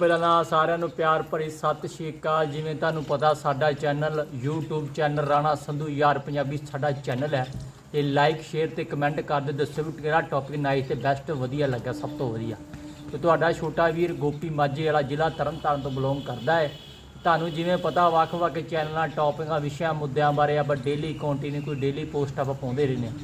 ਪਹਿਲਾਂ ਤਾਂ ਸਾਰਿਆਂ ਨੂੰ ਪਿਆਰ ਭਰੀ ਸਤਿ ਸ਼੍ਰੀ ਅਕਾਲ। ਜਿਵੇਂ ਤੁਹਾਨੂੰ ਪਤਾ, ਸਾਡਾ channel YouTube channel Rana Sandhu ਯਾਰ ਪੰਜਾਬੀ ਸਾਡਾ ਚੈਨਲ ਹੈ। ਤੇ ਲਾਈਕ ਸ਼ੇਅਰ ਤੇ ਕਮੈਂਟ ਕਰ ਦਿਓ ਦੱਸੋ ਵੀ ਕਿਹੜਾ ਟੌਪਿਕ ਨਾਈਸ ਤੇ ਬੈਸਟ ਵਧੀਆ ਲੱਗਾ, ਸਭ ਤੋਂ ਵਧੀਆ। ਤੇ ਤੁਹਾਡਾ ਛੋਟਾ ਵੀਰ ਗੋਪੀ ਮਾਝੇ ਵਾਲਾ ਜ਼ਿਲ੍ਹਾ ਤਰਨਤਾਰਨ ਤੋਂ ਬਿਲੋਂਗ ਕਰਦਾ ਹੈ। ਤੁਹਾਨੂੰ ਜਿਵੇਂ ਪਤਾ, ਵੱਖ-ਵੱਖ ਚੈਨਲਾਂ ਟੌਪਿਕਾਂ ਵਿਸ਼ਿਆਂ, ਮੁੱਦਿਆਂ ਬਾਰੇ ਆਪਾਂ ਡੇਲੀ ਕੰਟੀਨਿਊ ਕੋਈ ਡੇਲੀ ਪੋਸਟ ਆਪਾਂ ਪਾਉਂਦੇ ਰਹਿੰਦੇ ਹਾਂ।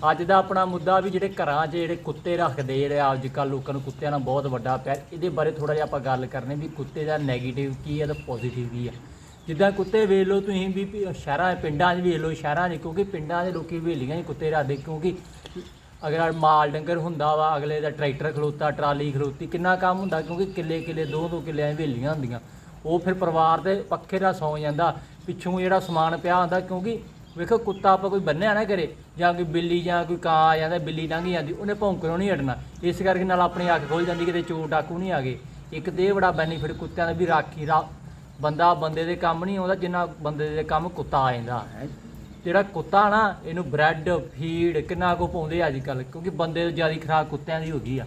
ਅੱਜ ਦਾ ਆਪਣਾ ਮੁੱਦਾ ਵੀ ਜਿਹੜੇ ਘਰਾਂ 'ਚ ਜਿਹੜੇ ਕੁੱਤੇ ਰੱਖਦੇ, ਜਿਹੜੇ ਅੱਜ ਕੱਲ੍ਹ ਲੋਕਾਂ ਨੂੰ ਕੁੱਤਿਆਂ ਨਾਲ ਬਹੁਤ ਵੱਡਾ ਪਿਆਰ, ਇਹਦੇ ਬਾਰੇ ਥੋੜਾ ਜਿਹਾ ਆਪਾਂ ਗੱਲ ਕਰਨੀ ਵੀ ਕੁੱਤੇ ਦਾ 네ਗੇਟਿਵ ਕੀ ਹੈ ਤੇ ਪੋਜ਼ਿਟਿਵ ਕੀ ਹੈ। ਜਿੱਦਾਂ ਕੁੱਤੇ ਵੇਖ ਲਓ ਤੁਸੀਂ ਵੀ ਸ਼ਹਿਰਾਂ ਪਿੰਡਾਂ 'ਚ ਵੇਖ ਲਓ, ਸ਼ਹਿਰਾਂ 'ਚ, ਕਿਉਂਕਿ ਪਿੰਡਾਂ ਦੇ ਲੋਕੀ ਹਵੇਲੀਆਂ 'ਚ ਕੁੱਤੇ ਰੱਖਦੇ, ਕਿਉਂਕਿ ਅਗਰ ਮਾਲ ਡੰਗਰ ਹੁੰਦਾ ਵਾ, ਅਗਲੇ ਦਾ ਟਰੈਕਟਰ ਖਲੋਤਾ, ਟਰਾਲੀ ਖਲੋਤੀ, ਕਿੰਨਾ ਕੰਮ ਹੁੰਦਾ, ਕਿਉਂਕਿ ਕਿੱਲੇ ਕਿੱਲੇ, ਦੋ ਦੋ ਕਿੱਲਿਆਂ 'ਚ ਹਵੇਲੀਆਂ ਹੁੰਦੀਆਂ। ਉਹ ਫਿਰ ਪਰਿਵਾਰ ਦੇ ਪੱਖੇ ਦਾ ਸੌਂ ਜਾਂਦਾ, ਪਿੱਛੋਂ ਜਿਹੜਾ ਸਮਾਨ ਪਿਆ ਹੁੰਦਾ, ਕਿਉਂਕਿ ਵੇਖੋ ਕੁੱਤਾ ਆਪਾਂ ਕੋਈ ਬੰਨਿਆ ਨਾ ਕਰੇ ਜਾਂ ਕੋਈ ਬਿੱਲੀ ਜਾਂ ਕੋਈ ਕਾਂ ਆ ਜਾਂਦਾ ਬਿੱਲੀ ਲੰਘ ਜਾਂਦੀ ਉਹਨੇ ਭੌਂਕਣੋਂ ਨਹੀਂ ਹਟਣਾ। ਇਸ ਕਰਕੇ ਨਾਲ ਆਪਣੀ ਅੱਖ ਖੋਲ ਜਾਂਦੀ ਕਿਤੇ ਚੋਰ ਡਾਕੂ ਨਹੀਂ ਆ ਗਏ ਇੱਕ ਤੇ ਇਹ ਬੜਾ ਬੈਨੀਫਿਟ ਕੁੱਤਿਆਂ ਦਾ ਵੀ ਰਾਖੀ ਰਾ ਬੰਦਾ ਬੰਦੇ ਦੇ ਕੰਮ ਨਹੀਂ ਆਉਂਦਾ ਜਿੰਨਾ ਬੰਦੇ ਦੇ ਕੰਮ ਕੁੱਤਾ ਆ ਜਾਂਦਾ। ਜਿਹੜਾ ਕੁੱਤਾ ਨਾ ਇਹਨੂੰ ਬ੍ਰੈਡ ਫੀਡ ਕਿੰਨਾ ਕੋ ਪਾਉਂਦੇ ਅੱਜ ਕੱਲ ਕਿਉਂਕਿ ਬੰਦੇ ਤੋਂ ਜ਼ਿਆਦਾ ਖਰਾਕ ਕੁੱਤਿਆਂ ਦੀ ਹੋ ਗਈ ਆ।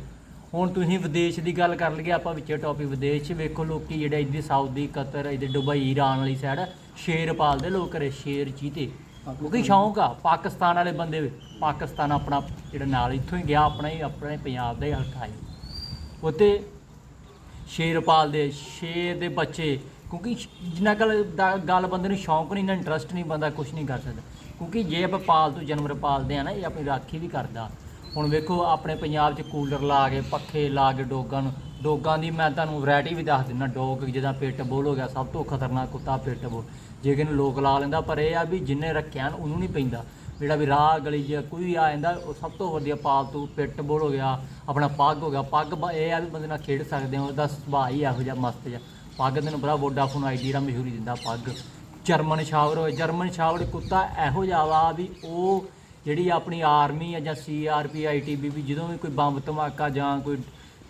ਹੁਣ ਤੁਸੀਂ ਵਿਦੇਸ਼ ਦੀ ਗੱਲ ਕਰ ਲਈਏ ਆਪਾਂ ਵਿੱਚੇ ਟੌਪਿਕ ਵਿਦੇਸ਼ 'ਚ ਵੇਖੋ ਲੋਕੀ ਜਿਹੜੇ ਇੱਥੇ ਸਾਊਦੀ ਕਤਰ ਇੱਥੇ ਦੁਬਈ ਈਰਾਨ ਵਾਲੀ ਸਾਈਡ ਸ਼ੇਰ ਪਾਲਦੇ ਲੋਕ ਘਰੇ ਸ਼ੇਰ ਚੀਤੇ। ਕਿਉਂਕਿ ਸ਼ੌਂਕ ਆ, ਪਾਕਿਸਤਾਨ ਵਾਲੇ ਬੰਦੇ ਵੀ। ਪਾਕਿਸਤਾਨ ਆਪਣਾ ਜਿਹੜਾ ਨਾਲ ਇੱਥੋਂ ਹੀ ਗਿਆ, ਆਪਣਾ ਹੀ, ਆਪਣੇ ਪੰਜਾਬ ਦਾ ਹੀ ਹਲਕਾ ਹੈ। ਉੱਥੇ ਸ਼ੇਰ ਪਾਲਦੇ ਸ਼ੇਰ ਦੇ ਬੱਚੇ, ਕਿਉਂਕਿ ਜਿੰਨਾ ਗੱਲ ਗੱਲ ਬੰਦੇ ਨੂੰ ਸ਼ੌਂਕ ਨਹੀਂ, ਨਾ ਇੰਟਰਸਟ ਨਹੀਂ ਬੰਦਾ ਕੁਝ ਨਹੀਂ ਕਰ ਸਕਦਾ। ਕਿਉਂਕਿ ਜੇ ਆਪਾਂ ਪਾਲਤੂ ਜਾਨਵਰ ਪਾਲਦੇ ਆ ਨਾ, ਇਹ ਆਪਣੀ ਰਾਖੀ ਵੀ ਕਰਦਾ। ਹੁਣ ਵੇਖੋ, ਆਪਣੇ ਪੰਜਾਬ 'ਚ ਕੂਲਰ ਲਾ ਕੇ, ਪੱਖੇ ਲਾ ਕੇ ਡੋਗਾਂ ਨੂੰ ਡੋਗਾਂ ਦੀ ਮੈਂ ਤੁਹਾਨੂੰ ਵੈਰਾਈਟੀ ਵੀ ਦੱਸ ਦਿੰਦਾ, ਡੋਗ ਜਿਹਦਾ ਪਿੱਟ ਬੋਲ ਹੋ ਗਿਆ, ਸਭ ਤੋਂ ਖਤਰਨਾਕ ਕੁੱਤਾ ਪਿੱਟ ਬੋਲ ਜੇ ਕਿ ਨੂੰ ਲੋਕ ਲਾ ਲੈਂਦਾ, ਪਰ ਇਹ ਆ ਵੀ ਜਿੰਨੇ ਰੱਖਿਆ ਨਾ, ਉਹਨੂੰ ਨਹੀਂ ਪੈਂਦਾ। ਜਿਹੜਾ ਵੀ ਰਾਹ ਗਲੀ 'ਚ ਕੋਈ ਵੀ ਆ ਜਾਂਦਾ, ਉਹ ਸਭ ਤੋਂ ਵਧੀਆ ਪਾਲਤੂ ਪਿੱਟ ਬੋਲ ਹੋ ਗਿਆ, ਆਪਣਾ ਪੱਗ ਹੋ ਗਿਆ। ਪੱਗ ਇਹ ਆ ਵੀ ਬੰਦੇ ਨਾਲ ਖੇਡ ਸਕਦੇ ਹੋ, ਉਹਦਾ ਸੁਭਾਅ ਹੀ ਇਹੋ ਜਿਹਾ ਮਸਤ ਜਿਹਾ। ਪੱਗ ਤੈਨੂੰ ਬੜਾ ਵੋਡਾਫੋਨ ਆਈਡੀ ਦਾ ਮਸ਼ਹੂਰੀ ਦਿੰਦਾ ਪੱਗ। ਜਰਮਨ ਸ਼ਾਵਰ ਹੋਏ ਜਰਮਨ ਸ਼ਾਵਰ ਕੁੱਤਾ ਇਹੋ ਜਿਹਾ ਵਾ ਵੀ ਉਹ ਜਿਹੜੀ ਆਪਣੀ ਆਰਮੀ ਆ ਜਾਂ ਸੀਆਰਪੀ ਆਈਟੀਬੀ ਵੀ ਜਦੋਂ ਵੀ ਕੋਈ ਬੰਬ ਧਮਾਕਾ ਜਾਂ ਕੋਈ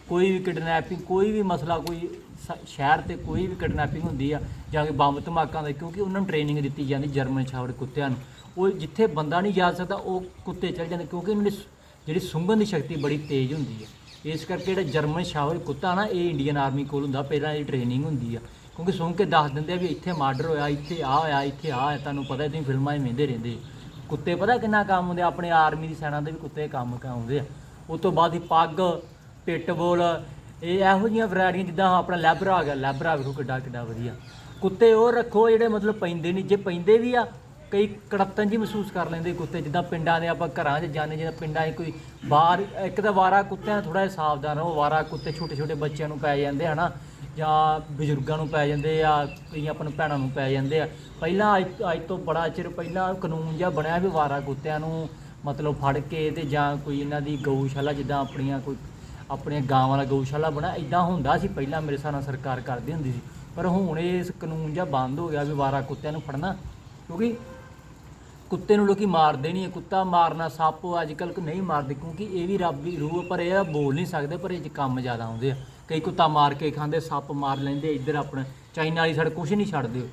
ਕੋਈ ਵੀ ਕਿਡਨੈਪਿੰਗ, ਕੋਈ ਵੀ ਮਸਲਾ ਕੋਈ ਸ- ਸ਼ਹਿਰ ਤੇ ਕੋਈ ਵੀ ਕਿਡਨੈਪਿੰਗ ਹੁੰਦੀ ਆ ਜਾਂ ਕੋਈ ਬੰਬ ਧਮਾਕਾ ਦਾ ਕਿਉਂਕਿ ਉਹਨਾਂ ਨੂੰ ਟ੍ਰੇਨਿੰਗ ਦਿੱਤੀ ਜਾਂਦੀ ਜਰਮਨ ਸ਼ਾਵਰ ਕੁੱਤਿਆਂ ਨੂੰ। ਉਹ ਜਿੱਥੇ ਬੰਦਾ ਨਹੀਂ ਜਾ ਸਕਦਾ, ਉਹ ਕੁੱਤੇ ਚੱਲ ਜਾਂਦੇ, ਕਿਉਂਕਿ ਉਹਨਾਂ ਦੀ ਸ- ਜਿਹੜੀ ਸੁੰਘਣ ਦੀ ਸ਼ਕਤੀ ਬੜੀ ਤੇਜ਼ ਹੁੰਦੀ ਹੈ ਇਸ ਕਰਕੇ ਜਿਹੜਾ ਜਰਮਨ ਸ਼ਾਵਰ ਕੁੱਤਾ ਨਾ, ਇਹ ਇੰਡੀਅਨ ਆਰਮੀ ਕੋਲ ਹੁੰਦਾ, ਪਹਿਲਾਂ ਇਹਦੀ ਟ੍ਰੇਨਿੰਗ ਹੁੰਦੀ ਆ। ਕਿਉਂਕਿ ਸੁੰਘ ਕੇ ਦੱਸ ਦਿੰਦੇ ਆ ਵੀ ਇੱਥੇ ਮਰਡਰ ਹੋਇਆ, ਇੱਥੇ ਆ ਹੋਇਆ, ਇੱਥੇ ਆ ਹੋਇਆ, ਤੁਹਾਨੂੰ ਪਤਾ ਤੁਸੀਂ ਫਿਲਮਾਂ 'ਚ ਵੇਂਦੇ ਰਹਿੰਦੇ ਕੁੱਤੇ ਪਤਾ ਕਿੰਨਾ ਕੰਮ ਹੁੰਦੇ ਆ? ਆਪਣੇ ਆਰਮੀ ਦੀ ਸੈਨਾ ਦੇ ਵੀ ਕੁੱਤੇ ਕੰਮ ਆਉਂਦੇ ਆ। ਉਸ ਤੋਂ ਬਾਅਦ ਹੀ ਪੱਗ ਪਿੱਟਬੁਲ ਇਹ ਇਹੋ ਜਿਹੀਆਂ ਵੈਰਾਈਟੀਆਂ ਜਿੱਦਾਂ ਆਪਣਾ ਲੈਬਰਾ ਆ ਗਿਆ ਲੈਬਰਾ ਵੇਖੋ ਕਿੱਡਾ ਕਿੱਡਾ ਵਧੀਆ। ਕੁੱਤੇ ਉਹ ਰੱਖੋ ਜਿਹੜੇ ਮਤਲਬ ਪੈਂਦੇ ਨਹੀਂ, ਜੇ ਪੈਂਦੇ ਵੀ ਆ, ਕਈ ਕੜੱਤਨ ਜੀ ਮਹਿਸੂਸ ਕਰ ਲੈਂਦੇ ਕੁੱਤੇ, ਜਿੱਦਾਂ ਪਿੰਡਾਂ ਦੇ ਆਪਾਂ ਘਰਾਂ 'ਚ ਜਾਂਦੇ ਜਿੱਦਾਂ ਪਿੰਡਾਂ 'ਚ ਕੋਈ ਬਾਹਰ, ਇੱਕ ਤਾਂ ਵਾਰਾ ਕੁੱਤਿਆਂ ਨਾਲ ਥੋੜਾ ਜਿਹਾ ਸਾਵਧਾਨ ਰਹੋ, ਵਾਰਾ ਕੁੱਤੇ ਛੋਟੇ ਛੋਟੇ ਬੱਚਿਆਂ ਨੂੰ ਪੈ ਜਾਂਦੇ ਹਨਾ, ਜਾਂ ਬਜ਼ੁਰਗਾਂ ਨੂੰ ਪੈ ਜਾਂਦੇ ਆ ਕਈ ਆਪਣ ਭੈਣਾਂ ਨੂੰ ਪੈ ਜਾਂਦੇ ਆ। ਪਹਿਲਾਂ ਅੱਜ ਅੱਜ ਤੋਂ ਬੜਾ ਚਿਰ ਪਹਿਲਾਂ ਕਾਨੂੰਨ ਜਿਹਾ ਬਣਿਆ ਵੀ ਵਾਰਾ ਕੁੱਤਿਆਂ ਨੂੰ ਮਤਲਬ ਫੜ ਕੇ ਤੇ ਜਾਂ ਕੋਈ ਇਹਨਾਂ ਦੀ ਗਊਸ਼ਾਲਾ ਜਿੱਦਾਂ ਆਪਣੀਆਂ ਕੋਈ ਆਪਣੇ ਗਾਵਾਂ ਵਾਲਾ ਗਊਸ਼ਾਲਾ ਬਣਾ ਇਦਾਂ ਹੁੰਦਾ ਸੀ, ਪਹਿਲਾਂ ਮੇਰੇ ਹਿਸਾਬ ਨਾਲ ਸਰਕਾਰ ਕਰਦੀ ਹੁੰਦੀ ਸੀ। ਪਰ ਹੁਣ ਇਸ ਕਾਨੂੰਨ ਜਿਹਾ ਬੰਦ ਹੋ ਗਿਆ ਵੀ ਵਾਰਾ ਕੁੱਤਿਆਂ ਨੂੰ ਫੜਨਾ, ਕਿਉਂਕਿ ਕੁੱਤੇ ਨੂੰ ਲੋਕੀ ਮਾਰਦੇ ਨਹੀਂ ਕੁੱਤਾ ਮਾਰਨਾ ਸੱਪ ਅੱਜ ਕੱਲ੍ਹ ਨਹੀਂ ਮਾਰਦੇ, ਕਿਉਂਕਿ ਇਹ ਵੀ ਰੱਬ ਦੀ ਰੂਹ ਪਰ ਇਹ ਬੋਲ ਨਹੀਂ ਸਕਦੇ, ਪਰ ਇਹ 'ਚ ਕੰਮ ਜ਼ਿਆਦਾ ਆਉਂਦੇ ਆ। ਕਈ ਕੁੱਤਾ ਮਾਰ ਕੇ ਖਾਂਦੇ, ਸੱਪ ਮਾਰ ਲੈਂਦੇ, ਇੱਧਰ ਆਪਣਾ ਚਾਈਨਾ ਵਾਲੀ ਸੜਕ ਕੁਝ ਨਹੀਂ ਛੱਡਦੇ।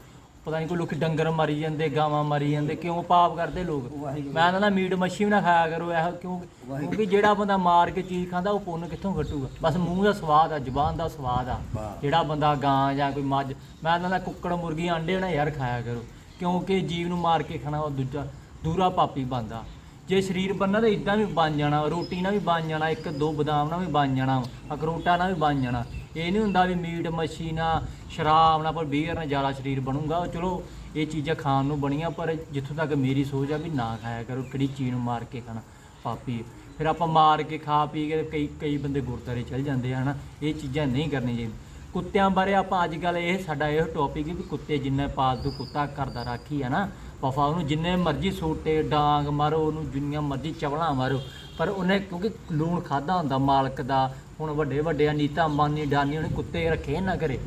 ਪਤਾ ਨਹੀਂ ਕੋਈ ਲੋਕੀ ਡੰਗਰ ਮਾਰੀ ਜਾਂਦੇ ਗਾਵਾਂ ਮਾਰੀ ਜਾਂਦੇ ਕਿਉਂ ਪਾਪ ਕਰਦੇ ਲੋਕ? ਮੈਂ ਕਹਿੰਦਾ ਮੀਟ ਮੱਛੀ ਵੀ ਨਾ ਖਾਇਆ ਕਰੋ ਇਹ ਕਿਉਂ? ਕਿਉਂਕਿ ਜਿਹੜਾ ਬੰਦਾ ਮਾਰ ਕੇ ਚੀਜ਼ ਖਾਂਦਾ ਉਹ ਪੁੰਨ ਕਿੱਥੋਂ ਘਟੂਗਾ? ਬਸ ਮੂੰਹ ਦਾ ਸਵਾਦ ਆ ਜ਼ੁਬਾਨ ਦਾ ਸਵਾਦ ਆ। ਜਿਹੜਾ ਬੰਦਾ ਗਾਂ ਜਾਂ ਕੋਈ ਮੱਝ ਮੈਂ ਕਹਿੰਦਾ ਕੁੱਕੜ ਮੁਰਗੀ ਆਂਡੇ ਨਾ ਯਾਰ ਖਾਇਆ ਕਰੋ। ਕਿਉਂਕਿ ਜੀਵ ਨੂੰ ਮਾਰ ਕੇ ਖਾਣਾ ਉਹ ਦੂਜਾ ਦੂਰਾ ਪਾਪੀ ਬੰਦਾ। ਜੇ ਸਰੀਰ ਬੰਨਾ ਤਾਂ ਇਦਾਂ ਵੀ ਬਣ ਜਾਣਾ ਰੋਟੀ ਨਾਲ ਵੀ ਬਣ ਜਾਣਾ ਇੱਕ ਦੋ ਬਦਾਮ ਨਾਲ ਵੀ ਬਣ ਜਾਣਾ ਅਖਰੋਟਾਂ ਨਾਲ ਵੀ ਬਣ ਜਾਣਾ। ਇਹ ਨਹੀਂ ਹੁੰਦਾ ਵੀ ਮੀਟ, ਮੱਛੀ ਨਾ, ਸ਼ਰਾਬ ਨਾ, ਪਰ ਬੀਅਰ ਨਾਲ ਜ਼ਿਆਦਾ ਸਰੀਰ ਬਣੂਗਾ। ਉਹ ਚਲੋ, ਇਹ ਚੀਜ਼ਾਂ ਖਾਣ ਨੂੰ ਬਣੀਆਂ, ਪਰ ਜਿੱਥੋਂ ਤੱਕ ਮੇਰੀ ਸੋਚ ਆ ਵੀ ਨਾ ਖਾਇਆ ਕਰੋ, ਕਿਹੜੀ ਚੀਜ਼ ਨੂੰ ਮਾਰ ਕੇ ਖਾਣਾ ਪਾਪੀ। ਫਿਰ ਆਪਾਂ ਮਾਰ ਕੇ ਖਾ ਪੀ ਕੇ ਕਈ ਕਈ ਬੰਦੇ ਗੁਰਦਾਰੇ ਚਲ ਜਾਂਦੇ ਆ, ਹਨਾ। ਇਹ ਚੀਜ਼ਾਂ ਨਹੀਂ ਕਰਨੀਆਂ ਚਾਹੀਦੀਆਂ। ਕੁੱਤਿਆਂ ਬਾਰੇ ਆਪਾਂ ਅੱਜ ਕੱਲ ਇਹ, ਸਾਡਾ ਇਹ ਟੌਪਿਕ ਹੈ ਵੀ ਕੁੱਤੇ ਜਿੰਨੇ ਪਾਲਤੂ ਕੁੱਤਾ ਘਰ ਦਾ ਰਾਖੀ ਹੈ ਨਾ, ਵਫਾ ਉਹਨੂੰ ਜਿੰਨੇ ਮਰਜ਼ੀ ਸੋਟੇ, ਡਾਂਗ ਮਾਰੋ, ਉਹਨੂੰ ਜਿੰਨੀਆਂ ਮਰਜ਼ੀ ਚਵਲਾਂ ਮਾਰੋ, ਪਰ ਉਹਨੇ ਕਿਉਂਕਿ ਲੂਣ ਖਾਦਾ ਹੁੰਦਾ ਮਾਲਕ ਦਾ ਹੁਣ ਵੱਡੇ ਵੱਡੇ ਨੀਤਾ, ਅੰਬਾਨੀ, ਡਾਨੀ, ਉਹਨੇ ਕੁੱਤੇ ਰੱਖੇ ਨਾ ਕਰੇ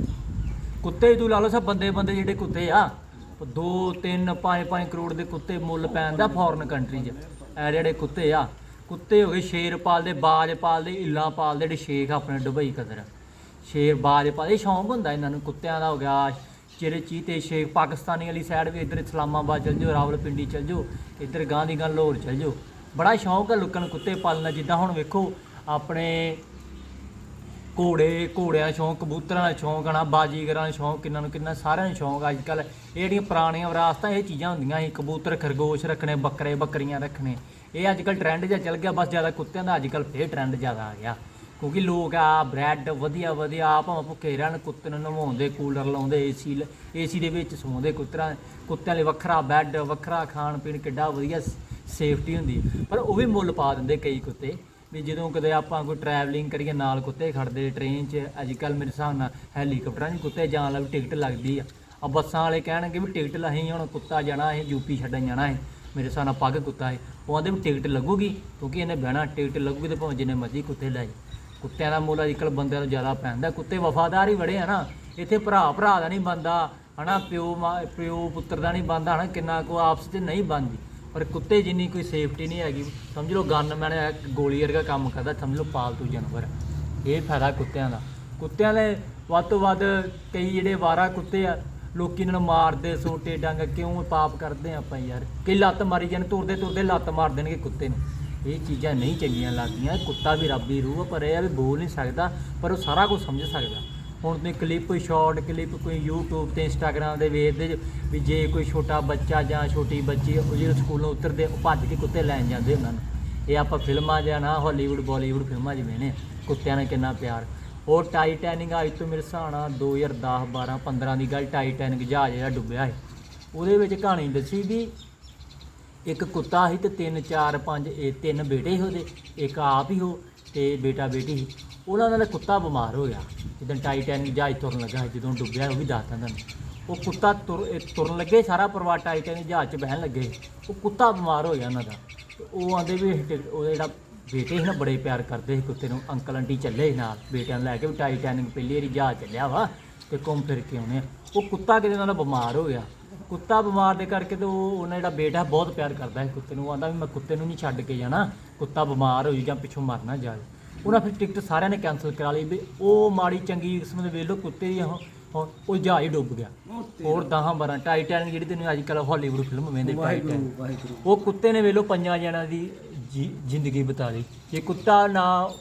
ਕੁੱਤੇ ਹੀ ਤੂੰ ਲਾ ਲਓ, ਸਭ ਬੰਦੇ ਬੰਦੇ ਜਿਹੜੇ ਕੁੱਤੇ ਆ। 2 3 5 5 ਕਰੋੜ ਦੇ ਕੁੱਤੇ ਮੁੱਲ ਪੈਂਦਾ ਫੋਰਨ ਕੰਟਰੀ 'ਚ। ਇਹ ਜਿਹੜੇ ਕੁੱਤੇ ਆ, ਕੁੱਤੇ ਹੋ ਗਏ ਸ਼ੇਰ ਪਾਲਦੇ ਬਾਜ ਪਾਲਦੇ ਇੱਲਾ ਪਾਲਦੇ ਜਿਹੜੇ ਸ਼ੇਖ ਆਪਣੇ ਦੁਬਈ ਕਦਰ। ਸ਼ੇਰ ਬਾਜ ਪਾਲਦੇ ਸ਼ੌਂਕ ਹੁੰਦਾ ਇਹਨਾਂ ਨੂੰ, ਕੁੱਤਿਆਂ ਦਾ ਹੋ ਗਿਆ। ਜਿਹੜੇ ਚੀਤੇ ਸ਼ੇਖ, ਪਾਕਿਸਤਾਨੀ ਵਾਲੀ ਸਾਈਡ ਵੀ ਇੱਧਰ ਇਸਲਾਮਾਬਾਦ ਚਲ ਜਾਓ, ਰਾਵਲਪਿੰਡੀ ਚਲ ਜਾਓ, ਇੱਧਰ ਗਾਂਧੀ ਗਾਂ ਲਾਹੌਰ ਚਲ ਜਾਓ। ਬੜਾ ਸ਼ੌਂਕ ਹੈ ਲੋਕਾਂ ਨੂੰ ਕੁੱਤੇ ਪਾਲਣਾ ਜਿੱਦਾਂ ਹੁਣ ਵੇਖੋ, ਆਪਣੇ ਘੋੜੇ, ਘੋੜਿਆਂ ਦਾ ਸ਼ੌਂਕ, ਕਬੂਤਰਾਂ ਦਾ ਸ਼ੌਂਕ ਹਨਾ, ਬਾਜੀਗਰਾਂ ਦਾ ਸ਼ੌਂਕ, ਕਿੰਨਾਂ ਨੂੰ ਕਿੰਨਾ ਸਾਰਿਆਂ ਨੂੰ ਸ਼ੌਂਕ ਅੱਜ ਕੱਲ ਇਹ ਜਿਹੜੀਆਂ ਪੁਰਾਣੀਆਂ ਵਿਰਾਸਤਾਂ, ਇਹ ਚੀਜ਼ਾਂ ਹੁੰਦੀਆਂ ਸੀ, ਕਬੂਤਰ ਖਰਗੋਸ਼ ਰੱਖਣੇ, ਬੱਕਰੇ ਬੱਕਰੀਆਂ ਰੱਖਣੇ। ਇਹ ਅੱਜ ਕੱਲ ਟ੍ਰੈਂਡ ਜਿਹਾ ਚੱਲ ਗਿਆ, ਬਸ ਜ਼ਿਆਦਾ ਕੁੱਤਿਆਂ ਦਾ ਅੱਜ ਕੱਲ ਫੇਰ ਟ੍ਰੈਂਡ ਜ਼ਿਆਦਾ ਆ ਗਿਆ। ਕਿਉਂਕਿ ਲੋਕ ਆ ਬ੍ਰੈਡ ਵਧੀਆ ਵਧੀਆ ਆ ਭਾਵੇਂ ਭੁੱਖੇ ਰਹਿਣ, ਕੁੱਤੇ ਨੂੰ ਨਵਾਉਂਦੇ ਕੂਲਰ ਲਾਉਂਦੇ ਏਸੀ ਏਸੀ ਦੇ ਵਿੱਚ ਸੌਂਦੇ ਕੁੱਤਰਾਂ, ਕੁੱਤਿਆਂ ਲਈ ਵੱਖਰਾ ਬੈੱਡ ਵੱਖਰਾ ਖਾਣ ਪੀਣ ਕਿੱਡਾ ਵਧੀਆ ਸੇਫਟੀ ਹੁੰਦੀ। ਪਰ ਉਹ ਵੀ ਮੁੱਲ ਪਾ ਦਿੰਦੇ ਕਈ ਕੁੱਤੇ। ਵੀ ਜਦੋਂ ਕਦੇ ਆਪਾਂ ਕੋਈ ਟਰੈਵਲਿੰਗ ਕਰੀਏ ਨਾਲ ਕੁੱਤੇ ਖੜਦੇ ਟ੍ਰੇਨ 'ਚ, ਅੱਜ ਕੱਲ ਮੇਰੇ ਹਿਸਾਬ ਨਾਲ ਹੈਲੀਕਾਪਟਰਾਂ 'ਚ ਕੁੱਤੇ ਜਾਣ ਲਈ ਟਿਕਟ ਲੱਗਦੀ ਆ। ਆ ਬੱਸਾਂ ਵਾਲੇ ਕਹਿਣਗੇ ਵੀ ਟਿਕਟ ਲਹੀਂ ਹੁਣ ਕੁੱਤਾ ਜਾਣਾ ਹੈ ਯੂਪੀ ਛੱਡਣ ਜਾਣਾ ਹੈ ਮੇਰੇ ਹਿਸਾਬ ਨਾਲ ਪੱਗ ਕੁੱਤਾ ਹੈ ਉਹ ਆਂਦੇ ਵੀ ਟਿਕਟ ਲੱਗੂਗੀ, ਕਿਉਂਕਿ ਇਹਨੇ ਬਹਿਣਾ ਟਿਕਟ ਲੱਗੂਗੀ ਤੇ ਭਾਵੇਂ ਜਿੰਨੇ ਮਰਜ਼ੀ ਕੁੱਤੇ ਲੈ ਜਾਏ। ਕੁੱਤਿਆਂ ਦਾ ਮੁੱਲ ਅੱਜਕੱਲ ਬੰਦਿਆਂ ਨੂੰ ਜ਼ਿਆਦਾ ਪੈਂਦਾ। ਕੁੱਤੇ ਵਫਾਦਾਰ ਹੀ ਬੜੇ ਆ ਨਾ। ਇੱਥੇ ਭਰਾ ਭਰਾ ਦਾ ਨਹੀਂ ਬੰਦਾ ਹਨਾ, ਪਿਓ ਮਾਂ- ਪਿਓ ਪੁੱਤਰ ਦਾ ਨਹੀਂ ਬੰਦਾ ਹਨਾ, ਕਿੰਨਾ ਕੋ ਆਪਸ 'ਚ ਨਹੀਂ ਬੰਦੀ ਪਰ ਕੁੱਤੇ ਜਿੰਨੀ ਕੋਈ ਸੇਫਟੀ ਨਹੀਂ ਹੈਗੀ, ਸਮਝ ਲਓ ਗਨਮੈਨ ਗੋਲੀ ਵਰਗਾ ਕੰਮ ਕਰਦਾ, ਸਮਝ ਲਓ ਪਾਲਤੂ ਜਾਨਵਰ। ਇਹ ਫਾਇਦਾ ਕੁੱਤਿਆਂ ਦਾ। ਕੁੱਤਿਆਂ ਦੇ ਵੱਧ ਤੋਂ ਵੱਧ ਕਈ ਜਿਹੜੇ ਵਾਰਾ ਕੁੱਤੇ ਆ, ਲੋਕੀ ਇਹਨਾਂ ਨੂੰ ਮਾਰਦੇ, ਸੋਟੇ ਡੰਗ ਕਿਉਂ ਪਾਪ ਕਰਦੇ ਆ ਆਪਾਂ ਯਾਰ? ਕਈ ਲੱਤ ਮਾਰੀ ਜਾਣ, ਤੁਰਦੇ ਤੁਰਦੇ ਲੱਤ ਮਾਰ ਦੇਣਗੇ ਕੁੱਤੇ ਨੂੰ। ਇਹ ਚੀਜ਼ਾਂ ਨਹੀਂ ਚੰਗੀਆਂ ਲੱਗਦੀਆਂ, ਕੁੱਤਾ ਵੀ ਰੱਬ ਰੱਬੀ ਰੂਹ ਪਰ ਇਹ ਆ ਵੀ ਬੋਲ ਨਹੀਂ ਸਕਦਾ, ਪਰ ਉਹ ਸਾਰਾ ਕੁਝ ਸਮਝ ਸਕਦਾ। ਹੁਣ ਤੁਸੀਂ ਕਲਿੱਪ ਸ਼ਾਰਟ ਕਲਿੱਪ ਕੋਈ YouTube ਤੇ Instagram ਦੇ ਵੇਖਦੇ ਜੇ ਵੀ ਜੇ ਕੋਈ ਛੋਟਾ ਬੱਚਾ ਜਾਂ ਛੋਟੀ ਬੱਚੀ ਉਹ ਜਦੋਂ ਸਕੂਲੋਂ ਉਤਰਦੇ ਉਹ ਭੱਜ ਕੇ ਕੁੱਤੇ ਲੈਣ ਜਾਂਦੇ ਉਹਨਾਂ ਨੂੰ। ਇਹ ਆਪਾਂ ਫਿਲਮਾਂ ਜਾਂ ਨਾ ਹਾਲੀਵੁੱਡ ਬਾਲੀਵੁੱਡ ਫਿਲਮਾਂ 'ਚ ਵੇਖਦੇ ਕੁੱਤਿਆਂ ਨਾਲ ਕਿੰਨਾ ਪਿਆਰ। ਉਹ ਟਾਈਟੈਨਿਕ ਅੱਜ ਤੋਂ ਮੇਰੇ ਹਿਸਾਬ ਨਾਲ 2010 12 15 ਦੀ ਗੱਲ ਟਾਈਟੈਨਿਕ ਜਹਾਜ਼ ਜਿਹੜਾ ਡੁੱਬਿਆ ਸੀ। ਉਹਦੇ ਵਿੱਚ ਕਹਾਣੀ ਦੱਸੀ ਵੀ ਇੱਕ ਕੁੱਤਾ ਸੀ ਤੇ ਤਿੰਨ, ਚਾਰ, ਪੰਜ, ਇਹ ਤਿੰਨ ਬੇਟੇ ਸੀ ਉਹਦੇ। ਇੱਕ ਆਪ ਹੀ ਉਹ ਤੇ ਬੇਟਾ ਬੇਟੀ ਸੀ। ਉਹਨਾਂ ਦਾ ਕੁੱਤਾ ਬਿਮਾਰ ਹੋ ਗਿਆ। ਜਦੋਂ ਟਾਈਟੈਨਿਕ ਜਹਾਜ਼ ਤੁਰਨ ਲੱਗਾ ਜਦੋਂ ਡੁੱਬਿਆ ਉਹ ਵੀ ਦੱਸਦਾ ਤੁਹਾਨੂੰ ਉਹ ਕੁੱਤਾ ਤੁਰ, ਇਹ ਤੁਰਨ ਲੱਗੇ, ਸਾਰਾ ਪਰਿਵਾਰ ਟਾਈਟੈਨਿਕ ਜਹਾਜ਼ 'ਚ ਬਹਿਣ ਲੱਗੇ ਉਹ ਕੁੱਤਾ ਬਿਮਾਰ ਹੋ ਗਿਆ ਉਹਨਾਂ ਦਾ। ਤੇ ਉਹ ਆਂਦੇ ਵੀ ਇਹ ਟਿਕ- ਉਹ ਜਿਹੜਾ ਬੇਟੇ ਸੀ ਨਾ, ਬੜੇ ਪਿਆਰ ਕਰਦੇ ਸੀ ਕੁੱਤੇ ਨੂੰ। ਅੰਕਲ ਆਂਟੀ ਚੱਲੇ ਸੀ ਨਾਲ, ਬੇਟਿਆਂ ਨੂੰ ਲੈ ਕੇ ਵੀ ਟਾਈਟੈਨਿਕ ਪਹਿਲੀ ਵਾਰੀ ਜਹਾਜ਼ ਚੱਲਿਆ ਵਾ ਤੇ ਘੁੰਮ ਫਿਰ ਕੇ ਆਉਣੇ ਆ। ਉਹ ਕੁੱਤਾ ਕਿਤੇ ਉਹਨਾਂ ਦਾ ਬਿਮਾਰ ਹੋ ਗਿਆ। ਕੁੱਤਾ ਬਿਮਾਰ ਦੇ ਕਰਕੇ ਤੇ ਉਹ, ਉਹਨਾਂ ਜਿਹੜਾ ਬੇਟਾ ਬਹੁਤ ਪਿਆਰ ਕਰਦਾ ਸੀ ਕੁੱਤੇ ਨੂੰ। ਉਹ ਆਂਦਾ ਵੀ ਮੈਂ ਕੁੱਤੇ ਨੂੰ ਨਹੀਂ ਛੱਡ ਕੇ ਜਾਣਾ। ਕੁੱਤਾ ਬਿਮਾਰ ਹੋ ਜਾਊ ਜਾਂ ਪਿੱਛੋਂ ਮਰ ਨਾ ਜਾਏ। ਉਹਨਾਂ ਫਿਰ ਟਿਕਟ ਸਾਰਿਆਂ ਨੇ ਕੈਨਸਲ ਕਰਾ ਲਈ ਵੀ ਉਹ ਮਾੜੀ ਚੰਗੀ ਕਿਸਮ ਦੇ ਵੇਖ ਲਓ ਕੁੱਤੇ ਦੀ ਉਹ ਉਹ- ਉਹ ਜਹਾਜ਼ ਹੀ ਡੁੱਬ ਗਿਆ। ਹੋਰ 10 12 ਟਾਈਟੈਨਿਕ ਜਿਹੜੀ ਤੈਨੂੰ ਅੱਜ ਕੱਲ੍ਹ ਹਾਲੀਵੁੱਡ ਫਿਲਮ ਵੇਂਦੇ ਟਾਈਟੈਨਿਕ ਵਾਹਿਗੁਰੂ। ਉਹ ਕੁੱਤੇ ਨੇ ਵੇਲੋ ਪੰਜਾਂ ਜਣਾਂ ਦੀ ਜੀ- ਜ਼ਿੰਦਗੀ ਬਿਤਾ ਲਈ। ਜੇ ਕੁੱਤਾ ਨਾ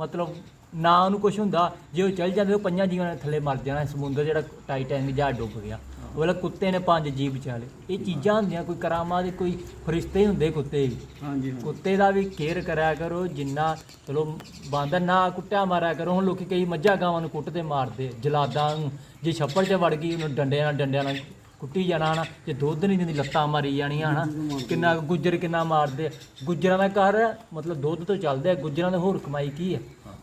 ਮਤਲਬ ਨਾ ਉਹਨੂੰ ਕੁਝ ਹੁੰਦਾ ਜੇ ਉਹ ਚੱਲ ਜਾਂਦੇ ਉਹ ਪੰਜਾਂ ਜੀਵਾਂ ਨੇ ਥੱਲੇ ਮਰ ਜਾਣਾ ਸਮੁੰਦਰ ਜਿਹੜਾ ਟਾਈਟੈਨਿਕ ਜਹਾਜ਼ ਡੁੱਬ ਗਿਆ। ਉਹ ਕੁੱਤੇ ਨੇ ਪੰਜ ਜੀਵ ਬਚਾ ਲਏ। ਇਹ ਚੀਜ਼ਾਂ ਹੁੰਦੀਆਂ ਕੋਈ ਕਰਾਮਾਂ ਦੇ ਕੋਈ ਫਰਿਸ਼ਤੇ ਹੁੰਦੇ ਕੁੱਤੇ ਵੀ। ਹਾਂਜੀ ਕੁੱਤੇ ਦਾ ਵੀ ਕੇਅਰ ਕਰਿਆ ਕਰੋ ਜਿੰਨਾ ਚਲੋ ਬਾਂਦਰ ਨਾ ਕੁੱਟਿਆ ਮਾਰਿਆ ਕਰੋ ਹੁਣ ਲੋਕੀ ਕਈ ਮੱਝਾਂ ਗਾਵਾਂ ਨੂੰ ਕੁੱਟਦੇ ਮਾਰਦੇ ਜਲਾਦਾਂ ਨੂੰ ਜੇ ਛੱਪੜ 'ਚ ਵੜ ਗਈ ਉਹਨੂੰ ਡੰਡਿਆਂ ਨਾਲ ਡੰਡਿਆਂ ਨਾਲ ਕੁੱਟੀ ਜਾਣਾ ਹਨਾ ਜੇ ਦੁੱਧ ਨਹੀਂ ਦਿੰਦੀ ਲੱਤਾਂ ਮਾਰੀ ਜਾਣੀਆਂ ਹਨਾ। ਕਿੰਨਾ ਗੁੱਜਰ ਕਿੰਨਾ ਮਾਰਦੇ ਆ। ਗੁੱਜਰਾਂ ਦਾ ਘਰ ਮਤਲਬ ਦੁੱਧ ਤੋਂ ਚੱਲਦੇ ਆ ਗੁੱਜਰਾਂ ਦੇ ਹੋਰ ਕਮਾਈ ਕੀ ਹੈ।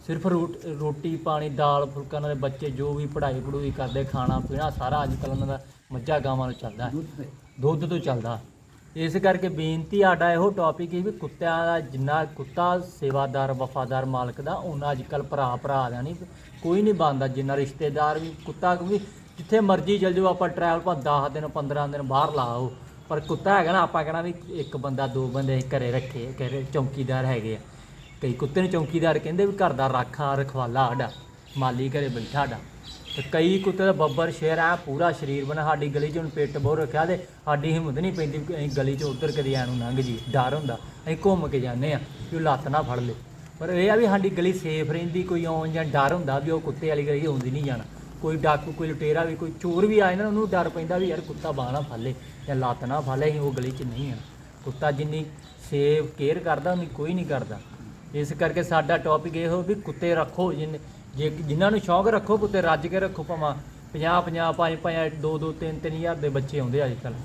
ਸਿਰਫ ਰੋਟ- ਰੋਟੀ ਪਾਣੀ ਦਾਲ ਫੁਲਕਾ ਉਹਨਾਂ ਦੇ ਬੱਚੇ ਜੋ ਵੀ ਪੜ੍ਹਾਈ ਪੜੂਈ ਕਰਦੇ ਖਾਣਾ ਪੀਣਾ ਸਾਰਾ ਅੱਜ ਕੱਲ੍ਹ ਉਹਨਾਂ ਦਾ ਮੱਝਾਂ ਗਾਵਾਂ ਨੂੰ ਚੱਲਦਾ ਦੁੱਧ ਤੇ। ਚੱਲਦਾ ਇਸ ਕਰਕੇ ਬੇਨਤੀ ਸਾਡਾ ਇਹੋ ਟੌਪਿਕ ਹੈ ਵੀ ਕੁੱਤਿਆਂ ਦਾ ਜਿੰਨਾ ਕੁੱਤਾ ਸੇਵਾਦਾਰ ਵਫਾਦਾਰ ਮਾਲਕ ਦਾ ਉਹਨਾਂ ਅੱਜ ਕੱਲ ਭਰਾ ਭਰਾ ਦਾ ਨਹੀਂ ਕੋਈ ਨਹੀਂ ਬਣਦਾ ਜਿੰਨਾ ਰਿਸ਼ਤੇਦਾਰ ਵੀ ਕੁੱਤਾ ਵੀ ਜਿੱਥੇ ਮਰਜ਼ੀ ਚਲ ਜਾਓ ਆਪਾਂ ਟਰੈਵਲ ਪਾ 10 ਦਿਨ 15 ਦਿਨ ਬਾਹਰ ਲਾਓ ਪਰ ਕੁੱਤਾ ਹੈਗਾ ਨਾ ਆਪਾਂ ਕਹਿਣਾ ਵੀ ਇੱਕ ਬੰਦਾ ਦੋ ਬੰਦੇ ਘਰੇ ਰੱਖੇ ਘਰੇ ਚੌਕੀਦਾਰ ਹੈਗੇ ਆ। ਕਈ ਕੁੱਤੇ ਨੂੰ ਚੌਕੀਦਾਰ ਕਹਿੰਦੇ ਵੀ ਘਰ ਦਾ ਰਾਖਾ ਰਖਵਾਲਾ ਸਾਡਾ ਮਾਲੀ ਘਰੇ ਬੈਠਾ ਸਾਡਾ। ਤੇ ਕਈ ਕੁੱਤੇ ਦਾ ਬੱਬਰ ਸ਼ੇਰ ਆ, ਪੂਰਾ ਸਰੀਰ ਬਣਾ, ਸਾਡੀ ਗਲੀ 'ਚ ਹੁਣ ਪਿੱਟ ਬਹੁ ਰੱਖਿਆ ਤੇ ਸਾਡੀ ਹਿੰਮਤ ਨਹੀਂ ਪੈਂਦੀ ਵੀ ਅਸੀਂ ਗਲੀ 'ਚ ਉਧਰ ਕਦੇ ਆਣ ਨੂੰ ਲੰਘ ਜੀ ਡਰ ਹੁੰਦਾ, ਅਸੀਂ ਘੁੰਮ ਕੇ ਜਾਂਦੇ ਆ ਵੀ ਉਹ ਲੱਤ ਨਾ ਫੜ ਲੇ। ਪਰ ਇਹ ਆ ਵੀ ਸਾਡੀ ਗਲੀ ਸੇਫ ਰਹਿੰਦੀ, ਕੋਈ ਆਉਣ ਜਾਂ ਡਰ ਹੁੰਦਾ ਵੀ ਉਹ ਕੁੱਤੇ ਵਾਲੀ ਗਲੀ ਆਉਂਦੀ ਨਹੀਂ ਜਾਣਾ। ਕੋਈ ਡਾਕੂ, ਕੋਈ ਲੁਟੇਰਾ ਵੀ, ਕੋਈ ਚੋਰ ਵੀ ਆਏ ਨਾ ਉਹਨੂੰ ਡਰ ਪੈਂਦਾ ਵੀ ਯਾਰ ਕੁੱਤਾ ਬਾਹ ਨਾ ਫੜ ਜਾਂ ਲੱਤ ਨਾ ਫਾਲੇ ਅਸੀਂ ਉਹ ਗਲੀ 'ਚ ਨਹੀਂ ਆ ਕੁੱਤਾ ਜਿੰਨੀ ਸੇਵ ਕੇਅਰ ਕਰਦਾ, ਉਨੀ ਕੋਈ ਨਹੀਂ ਕਰਦਾ। ਇਸ ਕਰਕੇ ਸਾਡਾ ਟੌਪਿਕ ਇਹ ਹੋ ਵੀ ਕੁੱਤੇ ਰੱਖੋ, ਜਿੰਨੇ ਜੇ ਜਿਨ੍ਹਾਂ ਨੂੰ ਸ਼ੌਂਕ ਰੱਖੋ ਕੁੱਤੇ ਰੱਜ ਕੇ ਰੱਖੋ ਭਾਵੇਂ। 50 50 5 5 2 2 3 3 ਹਜ਼ਾਰ ਦੇ ਬੱਚੇ ਆਉਂਦੇ ਅੱਜ ਕੱਲ੍ਹ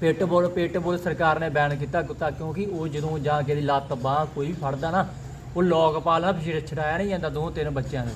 ਪਿੱਟ ਬੋਲ ਪਿੱਟ ਬੋਲ ਸਰਕਾਰ ਨੇ ਬੈਨ ਕੀਤਾ ਕੁੱਤਾ ਕਿਉਂਕਿ ਉਹ ਜਦੋਂ ਜਾ ਕੇ ਦੀ ਲੱਤ ਬਾਹ ਕੋਈ ਵੀ ਫੜਦਾ ਨਾ, ਉਹ ਲੋਕ ਪਾ ਲੈਣਾ ਫਿਰ ਛਡਾਇਆ ਨਹੀਂ ਜਾਂਦਾ ਦੋ, ਤਿੰਨ ਬੱਚਿਆਂ ਦੇ